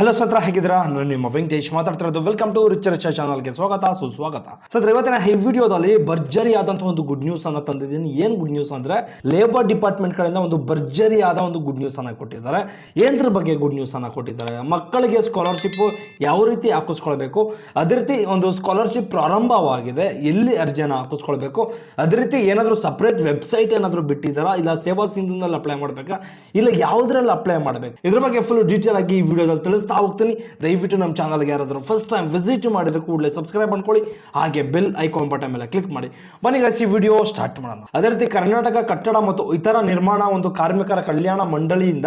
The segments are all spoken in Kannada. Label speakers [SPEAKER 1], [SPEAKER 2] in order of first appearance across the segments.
[SPEAKER 1] ಹಲೋ ಸತ್ರ, ಹೇಗಿದ್ದೀರಾ? ನಾನು ನಿಮ್ಮ ವೆಂಕಟೇಶ್ ಮಾತಾಡ್ತಿರೋದು. ವೆಲ್ಕಮ್ ಟು ರಿಚ್ ರಿಚ್ ಚಾನಲ್ಗೆ ಸ್ವಾಗತ, ಸುಸ್ವಾಗತ. ಸತ್ರ ಇವತ್ತಿನ ಈ ವಿಡಿಯೋದಲ್ಲಿ ಭರ್ಜರಿ ಆದಂತಹ ಒಂದು ಗುಡ್ ನ್ಯೂಸ್ ಅನ್ನ ತಂದಿದ್ದೀನಿ. ಏನ್ ಗುಡ್ ನ್ಯೂಸ್ ಅಂದ್ರೆ ಲೇಬರ್ ಡಿಪಾರ್ಟ್ಮೆಂಟ್ ಕಡೆಯಿಂದ ಒಂದು ಭರ್ಜರಿ ಆದ ಒಂದು ಗುಡ್ ನ್ಯೂಸ್ ಅನ್ನ ಕೊಟ್ಟಿದ್ದಾರೆ. ಏನ್ರ ಬಗ್ಗೆ ಗುಡ್ ನ್ಯೂಸ್ ಅನ್ನ ಕೊಟ್ಟಿದ್ದಾರೆ? ಮಕ್ಕಳಿಗೆ ಸ್ಕಾಲರ್ಶಿಪ್ ಯಾವ ರೀತಿ ಹಾಕಿಸ್ಕೊಳ್ಬೇಕು? ಅದೇ ರೀತಿ ಒಂದು ಸ್ಕಾಲರ್ಶಿಪ್ ಪ್ರಾರಂಭವಾಗಿದೆ. ಎಲ್ಲಿ ಅರ್ಜಿಯನ್ನು ಹಾಕಿಸ್ಕೊಳ್ಬೇಕು? ಅದೇ ರೀತಿ ಏನಾದರೂ ಸಪ್ರೇಟ್ ವೆಬ್ಸೈಟ್ ಏನಾದರೂ ಬಿಟ್ಟಿದ್ದಾರಾ? ಇಲ್ಲ ಸೇವಾ ಸಿಂಧುನಲ್ಲಿ ಅಪ್ಲೈ ಮಾಡಬೇಕಾ? ಇಲ್ಲ ಯಾವುದ್ರಲ್ಲಿ ಅಪ್ಲೈ ಮಾಡಬೇಕು? ಇದ್ರ ಬಗ್ಗೆ ಫುಲ್ ಡೀಟೇಲ್ ಆಗಿ ಈ ವಿಡಿಯೋದಲ್ಲಿ ತಿಳಿಸ್ತಾ ಹೋಗ್ತೀನಿ. ದಯವಿಟ್ಟು ನಮ್ಮ ಚಾನಲ್ಗೆ ಯಾರಾದರೂ ಫಸ್ಟ್ ಟೈಮ್ ವಿಸಿಟ್ ಮಾಡಿದ್ರೆ ಕೂಡಲೇ ಸಬ್ಸ್ಕ್ರೈಬ್ ಮಾಡ್ಕೊಳ್ಳಿ. ಹಾಗೆ ಬೆಲ್ ಐಕಾನ್ ಬಟನ್ ಮೇಲೆ ಕ್ಲಿಕ್ ಮಾಡಿ. ಬನ್ನಿ ಹಸಿ ವಿಡಿಯೋ ಸ್ಟಾರ್ಟ್ ಮಾಡೋಣ. ಅದೇ ರೀತಿ ಕರ್ನಾಟಕ, ಕಟ್ಟಡ ಮತ್ತು ಇತರ ನಿರ್ಮಾಣ ಒಂದು ಕಾರ್ಮಿಕರ ಕಲ್ಯಾಣ ಮಂಡಳಿಯಿಂದ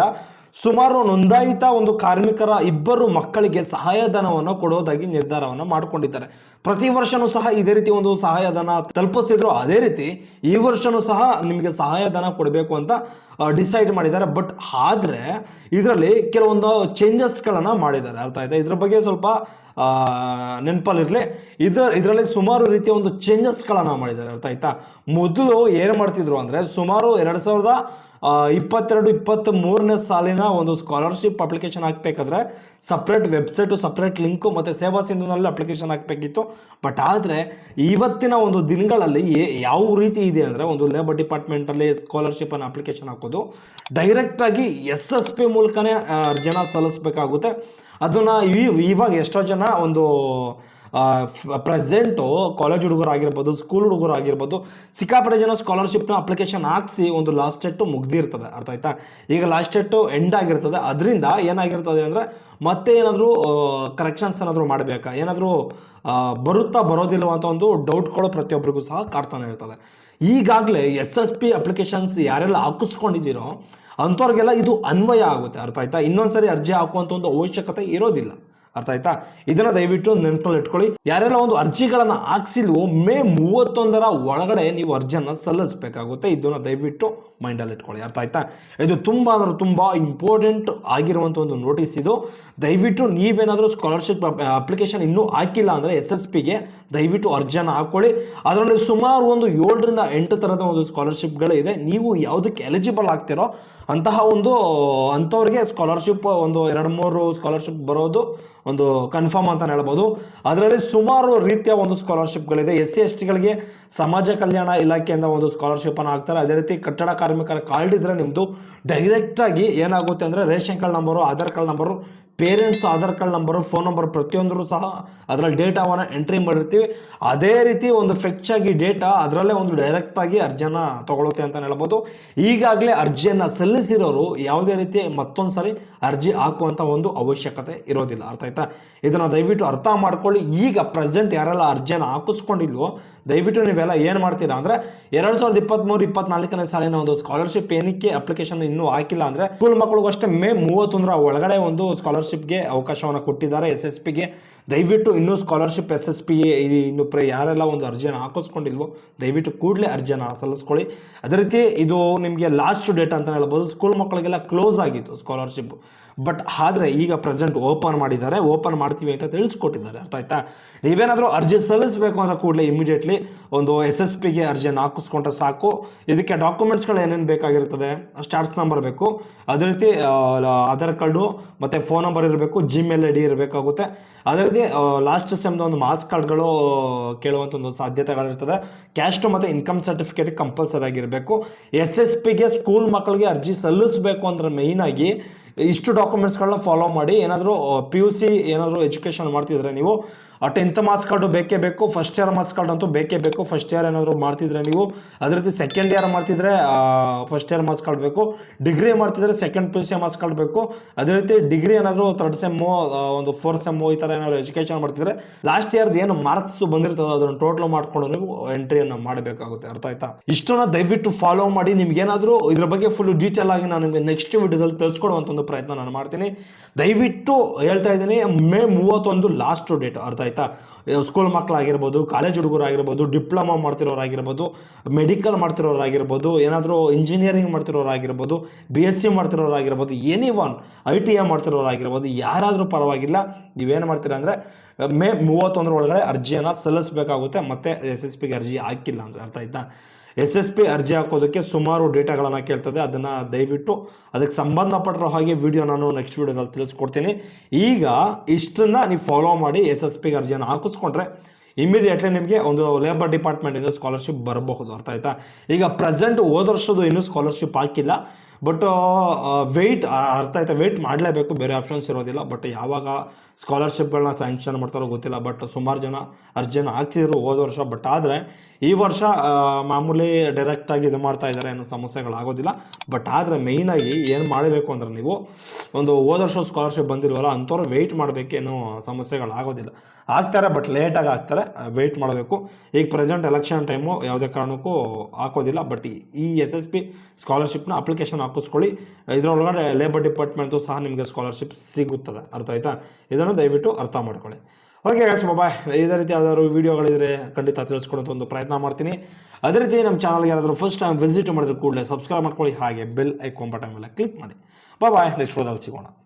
[SPEAKER 1] ಸುಮಾರು ನೋಂದಾಯಿತ ಒಂದು ಕಾರ್ಮಿಕರ ಇಬ್ಬರು ಮಕ್ಕಳಿಗೆ ಸಹಾಯಧನವನ್ನು ಕೊಡೋದಾಗಿ ನಿರ್ಧಾರವನ್ನು ಮಾಡಿಕೊಂಡಿದ್ದಾರೆ. ಪ್ರತಿ ವರ್ಷನೂ ಸಹ ಇದೇ ರೀತಿ ಒಂದು ಸಹಾಯಧನ ತಲುಪಿಸಿದ್ರು. ಅದೇ ರೀತಿ ಈ ವರ್ಷನೂ ಸಹ ನಿಮಗೆ ಸಹಾಯಧನ ಕೊಡಬೇಕು ಅಂತ ಡಿಸೈಡ್ ಮಾಡಿದ್ದಾರೆ. ಬಟ್ ಆದರೆ ಇದರಲ್ಲಿ ಕೆಲವೊಂದು ಚೇಂಜಸ್ಗಳನ್ನು ಮಾಡಿದ್ದಾರೆ. ಅರ್ಥ ಆಯ್ತಾ? ಇದ್ರ ಬಗ್ಗೆ ಸ್ವಲ್ಪ ನೆನಪಲ್ಲಿರಲಿ. ಇದರ, ಇದರಲ್ಲಿ ಸುಮಾರು ರೀತಿಯ ಒಂದು ಚೇಂಜಸ್ಗಳನ್ನು ಮಾಡಿದ್ದಾರೆ. ಅರ್ಥ ಆಯ್ತಾ? ಮೊದಲು ಏನು ಮಾಡ್ತಿದ್ರು ಅಂದರೆ ಸುಮಾರು ಎರಡು ಸಾವಿರದ ಇಪ್ಪತ್ತೆರಡು ಇಪ್ಪತ್ತ್ ಮೂರನೇ ಸಾಲಿನ ಒಂದು ಸ್ಕಾಲರ್ಶಿಪ್ ಅಪ್ಲಿಕೇಶನ್ ಹಾಕಬೇಕಾದ್ರೆ ಸಪ್ರೇಟ್ ವೆಬ್ಸೈಟು ಸಪ್ರೇಟ್ ಲಿಂಕು ಮತ್ತು ಸೇವಾ ಸಿಂಧುನಲ್ಲಿ ಅಪ್ಲಿಕೇಶನ್ ಹಾಕಬೇಕಿತ್ತು. ಬಟ್ ಆದರೆ ಇವತ್ತಿನ ಒಂದು ದಿನಗಳಲ್ಲಿ ಯಾವ ರೀತಿ ಇದೆ ಅಂದರೆ ಒಂದು ಲೇಬರ್ ಡಿಪಾರ್ಟ್ಮೆಂಟಲ್ಲಿ ಸ್ಕಾಲರ್ಶಿಪ್ಪನ್ನು ಅಪ್ಲಿಕೇಶನ್ ಹಾಕೋದು ಡೈರೆಕ್ಟಾಗಿ ಎಸ್ ಎಸ್ ಪಿ ಮೂಲಕನೇ ಜನ ಸಲ್ಲಿಸಬೇಕಾಗುತ್ತೆ. ಅದನ್ನು ಇವಾಗ ಎಷ್ಟೋ ಜನ ಒಂದು ಪ್ರೆಸೆಂಟು ಕಾಲೇಜ್ ಹುಡುಗರು ಆಗಿರ್ಬೋದು ಸ್ಕೂಲ್ ಹುಡುಗರು ಆಗಿರ್ಬೋದು, ಸಿಕ್ಕಾಪಟ್ಟೆ ಜನ ಸ್ಕಾಲರ್ಶಿಪ್ನ ಅಪ್ಲಿಕೇಶನ್ ಹಾಕ್ಸಿ ಒಂದು ಲಾಸ್ಟ್ ಡೇಟು ಮುಗ್ದಿರ್ತದೆ. ಅರ್ಥ ಆಯ್ತಾ? ಈಗ ಲಾಸ್ಟ್ ಡೇಟು ಎಂಡ್ ಆಗಿರ್ತದೆ. ಅದರಿಂದ ಏನಾಗಿರ್ತದೆ ಅಂದರೆ ಮತ್ತೆ ಏನಾದರೂ ಕರೆಕ್ಷನ್ಸ್ ಏನಾದರೂ ಮಾಡಬೇಕಾ? ಏನಾದರೂ ಬರುತ್ತಾ ಬರೋದಿಲ್ವ ಅಂತ ಒಂದು ಡೌಟ್ಗಳು ಪ್ರತಿಯೊಬ್ಬರಿಗೂ ಸಹ ಕಾಡ್ತಾನೆ ಇರ್ತದೆ. ಈಗಾಗಲೇ ಎಸ್ ಎಸ್ ಪಿ ಅಪ್ಲಿಕೇಶನ್ಸ್ ಯಾರೆಲ್ಲ ಹಾಕಿಸ್ಕೊಂಡಿದ್ದೀರೋ ಅಂಥವ್ರಿಗೆಲ್ಲ ಇದು ಅನ್ವಯ ಆಗುತ್ತೆ. ಅರ್ಥ ಆಯ್ತಾ? ಇನ್ನೊಂದ್ಸರಿ ಅರ್ಜಿ ಹಾಕುವಂಥ ಒಂದು ಅವಶ್ಯಕತೆ ಇರೋದಿಲ್ಲ. ಅರ್ಥ ಆಯ್ತಾ? ಇದನ್ನ ದಯವಿಟ್ಟು ನೆನಪಲ್ಲಿ ಇಟ್ಕೊಳ್ಳಿ. ಯಾರೆಲ್ಲ ಒಂದು ಅರ್ಜಿಗಳನ್ನ ಹಾಕ್ಸಿಲ್ವೋ, ಮೇ ಮೂವತ್ತೊಂದರ ಒಳಗಡೆ ನೀವು ಅರ್ಜಿಯನ್ನ ಸಲ್ಲಿಸಬೇಕಾಗುತ್ತೆ. ಇದನ್ನ ದಯವಿಟ್ಟು ಮೈಂಡಲ್ಲಿ ಇಟ್ಕೊಳ್ಳಿ. ಅರ್ಥ ಆಯ್ತಾ? ಇದು ತುಂಬ ಅಂದ್ರೆ ತುಂಬ ಇಂಪಾರ್ಟೆಂಟ್ ಆಗಿರುವಂಥ ಒಂದು ನೋಟಿಸ್ ಇದು. ದಯವಿಟ್ಟು ನೀವೇನಾದರೂ ಸ್ಕಾಲರ್ಶಿಪ್ ಅಪ್ಲಿಕೇಶನ್ ಇನ್ನೂ ಹಾಕಿಲ್ಲ ಅಂದರೆ ಎಸ್ ಎಸ್ ಪಿಗೆ ದಯವಿಟ್ಟು ಅರ್ಜಿಯನ್ನು ಹಾಕ್ಕೊಳ್ಳಿ. ಅದರಲ್ಲಿ ಸುಮಾರು ಒಂದು ಏಳರಿಂದ ಎಂಟು ಥರದ ಒಂದು ಸ್ಕಾಲರ್ಶಿಪ್ಗಳು ಇದೆ. ನೀವು ಯಾವುದಕ್ಕೆ ಎಲಿಜಿಬಲ್ ಆಗ್ತಿರೋ ಅಂತಹ ಒಂದು, ಅಂಥವ್ರಿಗೆ ಸ್ಕಾಲರ್ಶಿಪ್ ಒಂದು ಎರಡು ಮೂರು ಸ್ಕಾಲರ್ಶಿಪ್ ಬರೋದು ಒಂದು ಕನ್ಫರ್ಮ್ ಅಂತ ಹೇಳ್ಬೋದು. ಅದರಲ್ಲಿ ಸುಮಾರು ರೀತಿಯ ಒಂದು ಸ್ಕಾಲರ್ಶಿಪ್ಗಳಿದೆ ಎಸ್ ಸಿ ಎಸ್ ಟಿಗಳಿಗೆ ಸಮಾಜ ಕಲ್ಯಾಣ ಇಲಾಖೆಯಿಂದ ಒಂದು ಸ್ಕಾಲರ್ಶಿಪ್ಪನ್ನು ಹಾಕ್ತಾರೆ. ಅದೇ ರೀತಿ ಕಟ್ಟಡ ಕಾರ್ಮಿಕರ ಕಾರ್ಡ್ ಇದ್ರೆ ನಿಮ್ಮದು ಡೈರೆಕ್ಟಾಗಿ ಏನಾಗುತ್ತೆ ಅಂದರೆ ration card number Aadhaar card number parents Aadhaar card number phone number ಪ್ರತಿಯೊಂದರೂ ಸಹ ಅದರಲ್ಲಿ ಡೇಟಾವನ್ನು ಎಂಟ್ರಿ ಮಾಡಿರ್ತೀವಿ. ಅದೇ ರೀತಿ ಒಂದು ಫೆಚ್ ಆಗಿ ಡೇಟಾ ಅದರಲ್ಲೇ ಒಂದು ಡೈರೆಕ್ಟಾಗಿ ಅರ್ಜಿಯನ್ನು ತಗೊಳುತ್ತೆ ಅಂತ ಹೇಳ್ಬೋದು. ಈಗಾಗಲೇ ಅರ್ಜಿಯನ್ನು ಸಲ್ಲಿಸಿರೋರು ಯಾವುದೇ ರೀತಿ ಮತ್ತೊಂದು ಸಾರಿ ಅರ್ಜಿ ಹಾಕುವಂಥ ಒಂದು ಅವಶ್ಯಕತೆ ಇರೋದಿಲ್ಲ. ಅರ್ಥ ಆಯ್ತಾ? ಇದನ್ನು ದಯವಿಟ್ಟು ಅರ್ಥ ಮಾಡ್ಕೊಳ್ಳಿ. ಈಗ ಪ್ರೆಸೆಂಟ್ ಯಾರೆಲ್ಲ ಅರ್ಜಿಯನ್ನು ಹಾಕಿಸ್ಕೊಂಡಿಲ್ವೋ, ದಯವಿಟ್ಟು ನೀವೆಲ್ಲ ಏನು ಮಾಡ್ತೀರಾ ಅಂದರೆ, ಎರಡು ಸಾವಿರದ ಇಪ್ಪತ್ತ್ಮೂರು ಇಪ್ಪತ್ನಾಲ್ಕನೇ ಸಾಲಿನ ಒಂದು ಸ್ಕಾಲರ್ಶಿಪ್ ಏನಕ್ಕೆ ಅಪ್ಲಿಕೇಶನ್ ಇನ್ನೂ ಹಾಕಿಲ್ಲ ಅಂದರೆ ಸ್ಕೂಲ್ ಮಕ್ಕಳಿಗೂ ಮೇ ಮೂವತ್ತೊಂದರ ಒಳಗಡೆ ಒಂದು ಸ್ಕಾಲರ್ಶಿಪ್ಗೆ ಅವಕಾಶವನ್ನು ಕೊಟ್ಟಿದ್ದಾರೆ ಎಸ್ ಎಸ್ ಪಿಗೆ ದಯವಿಟ್ಟು ಇನ್ನೂ ಸ್ಕಾಲರ್ಶಿಪ್ ಎಸ್ ಎಸ್ ಪಿ ಇನ್ನು ಪ್ರ, ಯಾರೆಲ್ಲ ಒಂದು ಅರ್ಜಿಯನ್ನು ಹಾಕಿಸ್ಕೊಂಡಿಲ್ವೋ, ದಯವಿಟ್ಟು ಕೂಡಲೇ ಅರ್ಜಿಯನ್ನು ಸಲ್ಲಿಸ್ಕೊಳ್ಳಿ. ಅದೇ ರೀತಿ ಇದು ನಿಮಗೆ ಲಾಸ್ಟ್ ಡೇಟ್ ಅಂತ ಹೇಳ್ಬೋದು. ಸ್ಕೂಲ್ ಮಕ್ಕಳಿಗೆಲ್ಲ ಕ್ಲೋಸ್ ಆಗಿತ್ತು ಸ್ಕಾಲರ್ಶಿಪ್ ಬಟ್ ಆದರೆ ಈಗ ಪ್ರೆಸೆಂಟ್ ಓಪನ್ ಮಾಡಿದ್ದಾರೆ ಓಪನ್ ಮಾಡ್ತೀವಿ ಅಂತ ತಿಳಿಸ್ಕೊಟ್ಟಿದ್ದಾರೆ. ಅರ್ಥ ಆಯ್ತಾ? ನೀವೇನಾದರೂ ಅರ್ಜಿ ಸಲ್ಲಿಸಬೇಕು ಅಂದ್ರೆ ಕೂಡಲೇ ಇಮಿಡಿಯೇಟ್ಲಿ ಒಂದು ಎಸ್ ಎಸ್ ಪಿಗೆ ಅರ್ಜಿಯನ್ನು ಹಾಕಿಸ್ಕೊಂಡ್ರೆ ಸಾಕು. ಇದಕ್ಕೆ ಡಾಕ್ಯುಮೆಂಟ್ಸ್ಗಳು ಏನೇನು ಬೇಕಾಗಿರ್ತದೆ? ಸ್ಟಾರ್ಟ್ಸ್ ನಂಬರ್ ಬೇಕು. ಅದೇ ರೀತಿ ಆಧಾರ್ ಕಾರ್ಡು ಮತ್ತು ಫೋನ್ ನಂಬರ್ ಇರಬೇಕು ಜಿಮೇಲ್ ಐ ಡಿ ಇರಬೇಕಾಗುತ್ತೆ. ಅದೇ ರೀತಿ ಲಾಸ್ಟ್ ಸೆಮ್ದು ಒಂದು ಮಾರ್ಕ್ಸ್ ಕಾರ್ಡ್ಗಳು ಕೇಳುವಂಥ ಒಂದು ಸಾಧ್ಯತೆಗಳಿರ್ತದೆ. ಕ್ಯಾಸ್ಟು ಮತ್ತು ಇನ್ಕಮ್ ಸರ್ಟಿಫಿಕೇಟ್ ಕಂಪಲ್ಸರಿ ಆಗಿರಬೇಕು. ಎಸ್ ಎಸ್ ಪಿಗೆ ಸ್ಕೂಲ್ ಮಕ್ಕಳಿಗೆ ಅರ್ಜಿ ಸಲ್ಲಿಸಬೇಕು ಅಂದ್ರೆ ಮೇಯ್ನಾಗಿ ಇಷ್ಟು ಡಾಕ್ಯುಮೆಂಟ್ಸ್ಗಳನ್ನ ಫಾಲೋ ಮಾಡಿ ಏನಾದರೂ ಪಿ ಯು ಸಿ ಏನಾದರೂ ಎಜುಕೇಷನ್ ಮಾಡ್ತಿದ್ರೆ ನೀವು ಟೆಂತ್ ಮಾರ್ಕ್ಸ್ ಕಾರ್ಡು ಬೇಕೇ ಬೇಕು ಫಸ್ಟ್ ಇಯರ್ ಮಾರ್ಕ್ಸ್ ಕಾರ್ಡ್ ಅಂತೂ ಬೇಕೇ ಬೇಕು ಫಸ್ಟ್ ಇಯರ್ ಏನಾದರೂ ಮಾಡ್ತಿದ್ರೆ ನೀವು, ಅದೇ ರೀತಿ ಸೆಕೆಂಡ್ ಇಯರ್ ಮಾಡ್ತಿದ್ರೆ ಫಸ್ಟ್ ಇಯರ್ ಮಾರ್ಕ್ಸ್ ಕಾರ್ಡ್ ಬೇಕು ಡಿಗ್ರಿ ಮಾಡ್ತಿದ್ರೆ second P U C marks card ಬೇಕು, ಅದೇ ರೀತಿ ಡಿಗ್ರಿ ಏನಾದರೂ ಥರ್ಡ್ ಸೆಮ್ಮು ಒಂದು ಫೋರ್ತ್ ಸೆಮ್ಮು ಈ ಥರ ಏನಾದರೂ ಎಜುಕೇಷನ್ ಮಾಡ್ತಿದ್ರೆ ಲಾಸ್ಟ್ ಇಯರ್ದು ಏನು ಮಾರ್ಕ್ಸ್ ಬಂದಿರ್ತದೆ ಅದನ್ನು ಟೋಟಲ್ ಮಾಡ್ಕೊಂಡು ನೀವು ಎಂಟ್ರಿಯನ್ನು ಮಾಡಬೇಕಾಗುತ್ತೆ, ಅರ್ಥ ಆಯ್ತಾ? ಇಷ್ಟನ್ನ ದಯವಿಟ್ಟು ಫಾಲೋ ಮಾಡಿ, ನಿಮ್ಗೆ ಏನಾದರೂ ಇದ್ರ ಬಗ್ಗೆ ಫುಲ್ ಡೀಟೇಲ್ ಆಗಿ ನಾನು ನಿಮಗೆ ನೆಕ್ಸ್ಟ್ ವಿಡಿಯೋದಲ್ಲಿ ತಿಳಿಸ್ಕೊಡುವಂಥ ಒಂದು ಪ್ರಯತ್ನ ನಾನು ಮಾಡ್ತೀನಿ. ದಯವಿಟ್ಟು ಹೇಳ್ತಾ ಇದ್ದೀನಿ, ಮೇ ಮೂವತ್ತೊಂದು ಲಾಸ್ಟ್ ಡೇಟ್ ಅರ್ಥ ಆಯ್ತಾ? ಸ್ಕೂಲ್ ಮಕ್ಕಳಾಗಿರ್ಬೋದು ಕಾಲೇಜ್ ಹುಡುಗರಾಗಿರ್ಬೋದು ಡಿಪ್ಲೊಮಾ ಮಾಡ್ತಿರೋರಾಗಿರ್ಬೋದು ಮೆಡಿಕಲ್ ಮಾಡ್ತಿರೋರಾಗಿರ್ಬೋದು, ಏನಾದರೂ ಇಂಜಿನಿಯರಿಂಗ್ ಮಾಡ್ತಿರೋರಾಗಿರ್ಬೋದು B S C ಮಾಡ್ತಿರೋರಾಗಿರ್ಬೋದು any one I T I ಮಾಡ್ತಿರೋರಾಗಿರ್ಬೋದು, ಯಾರಾದರೂ ಪರವಾಗಿಲ್ಲ, ನೀವೇನು ಮಾಡ್ತೀರಾ ಅಂದರೆ ಮೇ ಮೂವತ್ತೊಂದರ ಒಳಗಡೆ ಅರ್ಜಿಯನ್ನು ಸಲ್ಲಿಸಬೇಕಾಗುತ್ತೆ, ಮತ್ತೆ ಎಸ್ ಎಸ್ ಪಿಗೆ ಅರ್ಜಿ ಹಾಕಿಲ್ಲ ಅಂದರೆ ಅರ್ಥ ಆಯ್ತಾ? ಎಸ್ ಎಸ್ ಪಿ ಅರ್ಜಿ ಹಾಕೋದಕ್ಕೆ ಸುಮಾರು ಡೇಟಾಗಳನ್ನು ಕೇಳ್ತದೆ, ಅದನ್ನು ದಯವಿಟ್ಟು ಅದಕ್ಕೆ ಸಂಬಂಧಪಟ್ಟಿರೋ ಹಾಗೆ ವಿಡಿಯೋ ನಾನು ನೆಕ್ಸ್ಟ್ ವಿಡಿಯೋದಲ್ಲಿ ತಿಳಿಸ್ಕೊಡ್ತೀನಿ. ಈಗ ಇಷ್ಟನ್ನು ನೀವು ಫಾಲೋ ಮಾಡಿ ಎಸ್ ಎಸ್ ಪಿಗೆ ಅರ್ಜಿಯನ್ನು ಹಾಕಿಸ್ಕೊಂಡ್ರೆ ಇಮಿಡಿಯೇಟ್ಲಿ ನಿಮಗೆ ಒಂದು ಲೇಬರ್ ಡಿಪಾರ್ಟ್ಮೆಂಟಿಂದ ಸ್ಕಾಲರ್ಶಿಪ್ ಬರಬಹುದು, ಅರ್ಥ ಆಯ್ತಾ? ಈಗ ಪ್ರೆಸೆಂಟ್ ಹೋದ ವರ್ಷದ್ದು ಇನ್ನೂ ಸ್ಕಾಲರ್ಶಿಪ್ ಹಾಕಿಲ್ಲ. ಬಟ್ ವೆಯ್ಟ್ ಅರ್ಥ ಆಯ್ತಾ? ವೆಯ್ಟ್ ಮಾಡಲೇಬೇಕು, ಬೇರೆ ಆಪ್ಷನ್ಸ್ ಇರೋದಿಲ್ಲ. ಬಟ್ ಯಾವಾಗ ಸ್ಕಾಲರ್ಶಿಪ್ಗಳನ್ನ ಸ್ಯಾಂಕ್ಷನ್ ಮಾಡ್ತಾರೋ ಗೊತ್ತಿಲ್ಲ. ಬಟ್ ಸುಮಾರು ಜನ ಅರ್ಜಿಯನ್ನು ಹಾಕ್ತಿದ್ರು ಹೋದ ವರ್ಷ. ಬಟ್ ಆದರೆ ಈ ವರ್ಷ ಮಾಮೂಲಿ ಡೈರೆಕ್ಟಾಗಿ ಇದು ಮಾಡ್ತಾ ಇದ್ದಾರೆ ಏನೋ ಸಮಸ್ಯೆಗಳಾಗೋದಿಲ್ಲ ಬಟ್ ಆದರೆ ಮೇಯ್ನಾಗಿ ಏನು ಮಾಡಬೇಕು ಅಂದರೆ ನೀವು ಒಂದು ಹೋದ ವರ್ಷ ಸ್ಕಾಲರ್ಶಿಪ್ ಬಂದಿರುವಲ್ಲ ಅಂಥವ್ರು ವೆಯ್ಟ್ ಮಾಡಬೇಕೇನು ಸಮಸ್ಯೆಗಳಾಗೋದಿಲ್ಲ ಆಗ್ತಾರೆ ಬಟ್ ಲೇಟಾಗಿ ಆಗ್ತಾರೆ ವೆಯ್ಟ್ ಮಾಡಬೇಕು. ಈಗ ಪ್ರೆಸೆಂಟ್ ಎಲೆಕ್ಷನ್ ಟೈಮು ಯಾವುದೇ ಕಾರಣಕ್ಕೂ ಹಾಕೋದಿಲ್ಲ. ಬಟ್ ಈ ಎಸ್ ಎಸ್ ಪಿ ಸ್ಕಾಲರ್ಶಿಪ್ನ ಅಪ್ಲಿಕೇಶನ್ ಹಾಕಿಸ್ಕೊಳ್ಳಿ ಇದರೊಳಗಡೆ ಲೇಬರ್ ಡಿಪಾರ್ಟ್ಮೆಂಟು ಸಹ ನಿಮಗೆ ಸ್ಕಾಲರ್ಶಿಪ್ ಸಿಗುತ್ತದೆ. ಅರ್ಥ ಆಯ್ತಾ? ಇದನ್ನು ದಯವಿಟ್ಟು ಅರ್ಥ ಮಾಡ್ಕೊಳ್ಳಿ. ಓಕೆ ಗೈಸ್ ಬಾಯ್ ಇದೇ ರೀತಿ ಯಾವ್ದಾದ್ರು ವೀಡಿಯೋಗಳಿದ್ರೆ ಖಂಡಿತ ತಿಳಿಸ್ಕೊಡೋಂಥ ಒಂದು ಪ್ರಯತ್ನ ಮಾಡ್ತೀನಿ. ಅದೇ ರೀತಿ ನಮ್ಮ ಚಾನಲ್ಗೆ ಯಾರಾದರೂ ಫಸ್ಟ್ ಟೈಮ್ ವಿಸಿಟ್ ಮಾಡಿದ್ರೆ ಕೂಡಲೇ ಸಬ್ಸ್ಕ್ರೈಬ್ ಮಾಡ್ಕೊಳ್ಳಿ. ಹಾಗೆ ಬೆಲ್ ಐಕಾನ್ ಬಟನ್ ಮೇಲೆ ಕ್ಲಿಕ್ ಮಾಡಿ. ಬಾಯ್ ನೆಕ್ಸ್ಟ್ ವಿಡಿಯೋದಲ್ಲಿ ಸಿಗೋಣ.